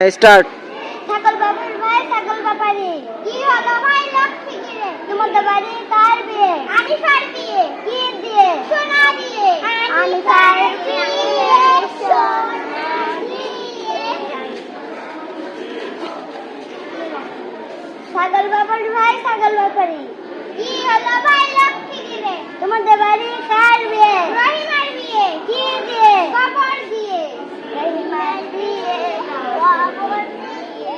Start. ছাগল বাবুর ভাই, ছাগল বাপারি। কি হলো ভাই, লক্ষ্মী কি রে তোমাদের বাড়ি কার বিয়ে? আমি ফার বিয়ে। কি দিয়ে? সোনা দিয়ে। আমি ফার বিয়ে। ছাগল বাবুর ভাই, ছাগল কি হলো ভাই, লক্ষ্মী তোমাদের বাড়ি কার বিয়ে কি দিয়ে কবর দিয়ে রহিমার বিয়ে কবর দিয়ে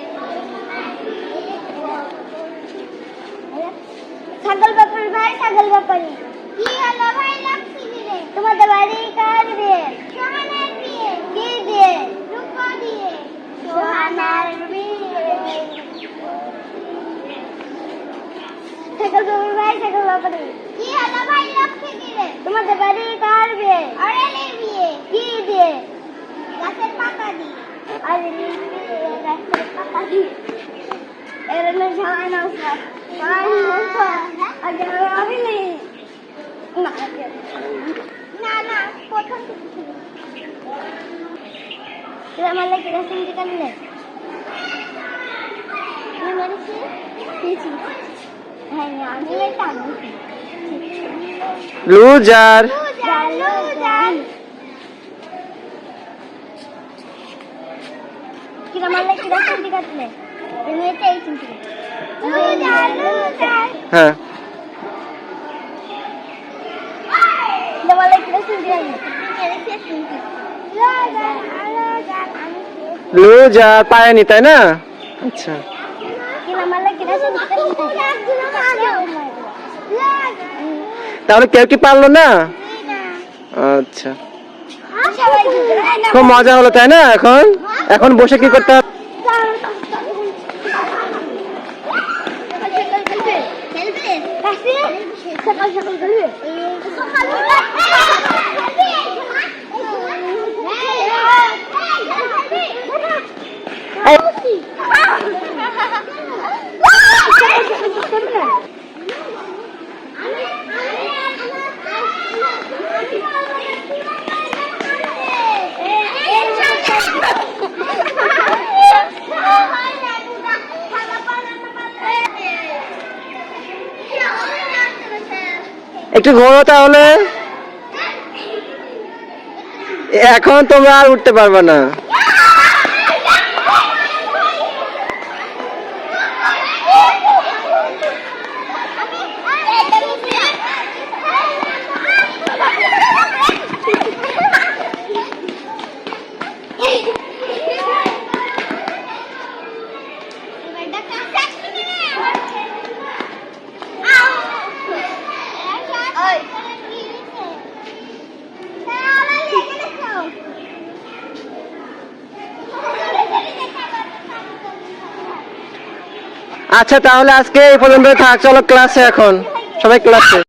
ছাগল বাপারি ভাই ছাগল বাপারি কি হলো ভাই লক্ষ্মী দিলে তোমাদের বাড়ি কার বিয়ে সোহানার বিয়ে কি দিয়ে রূপা দিয়ে সোহানার বিয়ে ছাগল বাবুর ভাই ছাগল বাপারি কি হলো ভাই লক্ষ্মী দিলে তোমাদের বাড়ি কার বিয়ে অরেলের বিয়ে কি দিয়ে গাছের পাতা দিয়ে অরেলের বিয়ে গাছের পাতা দিয়ে এরকম সবাই নমস্কার সবাই নমস্কার আগে আমি নেই না না প্রথম। তুই আমার লাগে রেশন দোকান নে মেরেছি দিয়েছি হ্যাঁ আমি এটা লুজার লুজার লুজার কিরা মারলে কিরা কাটলে হ্যাঁ। লুজার পায়নি তাই না? আচ্ছা। তাহলে কেউ কি পারল না? আচ্ছা। খুব মজা হলো তাই না এখন? এখন বসে কি করতে হবে? Evet. Baksana. Sakal sakal duruyor. Sakal. একটু ঘোরো তাহলে। এখন তোমরা আর উঠতে পারবে না। আচ্ছা তাহলে আজকে এই পর্যন্ত থাক। চলো ক্লাসে এখন। সবাই ক্লাসে